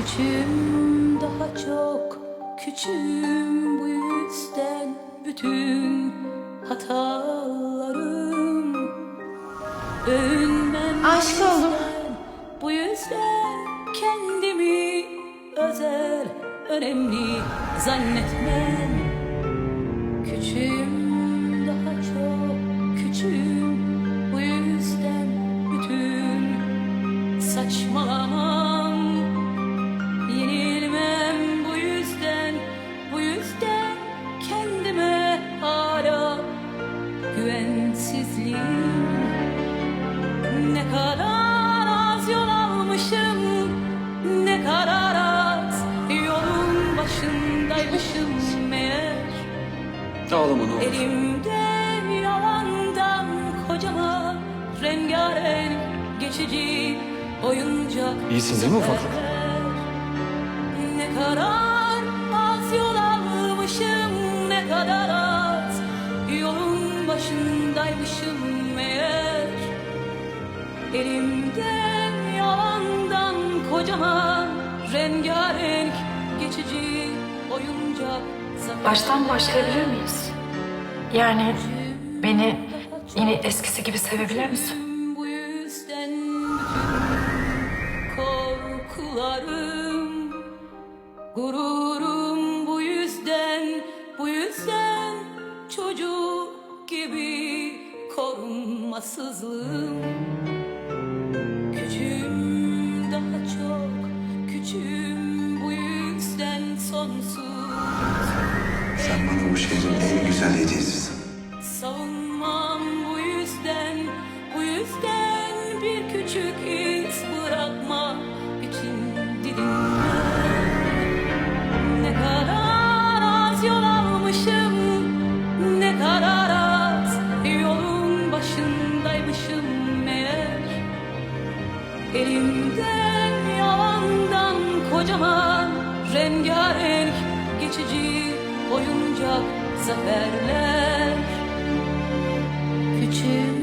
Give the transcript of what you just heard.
Küçüğüm daha çok küçüğüm bu yüzden bütün hatalarım övünmem Aşk oldum. bu yüzden kendimi özel önemli zannetmem Küçüğüm daha çok küçüğüm bu yüzden bütün saçmalamam güvensizliğim Ne kadar az yol almışım, ne kadar az yolun başındaymışım meğer Ağlama ne olur. Elimde yalandan kocaman rengarenk geçici oyuncak İyisin değil mi ufaklık? Ne kadar az yol almışım başındaymışım meğer Elimde yalandan kocaman rengarenk geçici oyuncak. Baştan başlayabilir miyiz? Yani beni yine eskisi gibi sevebilir misin? Bu yüzden bütün korkularım Gururum korunmasızlığım Küçüğüm daha çok küçüğüm bu yüzden sonsuz Sen bana bu şehrin en güzel hediyesisin. Savunmam bu yüzden, bu yüzden bir küçük Elimden yalandan kocaman rengarenk geçici oyuncak zaferler. Küçük